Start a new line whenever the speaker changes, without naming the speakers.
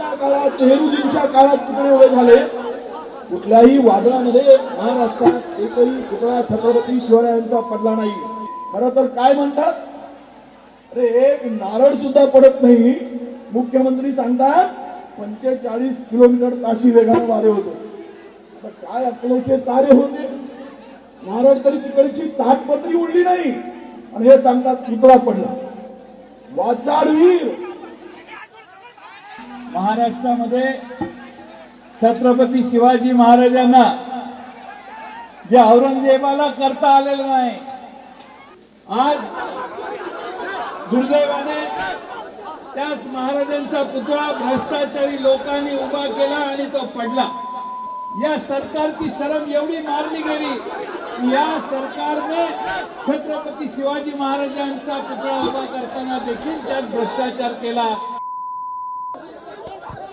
त्या काळात नेहरूजींच्या काळात पुतळे उभे झाले? कुठल्याही वादळामध्ये महाराष्ट्रात एकही पुतळा छत्रपती शिवरायांचा पडला नाही. खरं तर काय म्हणतात? अरे एक नारळ सुद्धा पडत नाही. मुख्यमंत्री सांगतात पंचेचाळीस किलोमीटर ताशी वेगाने वारे होतो. आता काय अकलेचे तारे होते? नारळ तरी तिकडची ताटपत्री उडली नाही. आणि हे सांगतात पुतळा पडला. वाचाडवीर
महाराष्ट्रामध्ये छत्रपती शिवाजी महाराजांना जे औरंगजेबाला करता आलेलं नाही आज दुर्दैवाने त्याच महाराजांचा पुतळा भ्रष्टाचारी लोकांनी उभा केला आणि तो पडला. या सरकारची शरम एवढी मारली गेली या सरकारने छत्रपती शिवाजी महाराजांचा पुतळा उभा करताना देखील त्यात भ्रष्टाचार केला.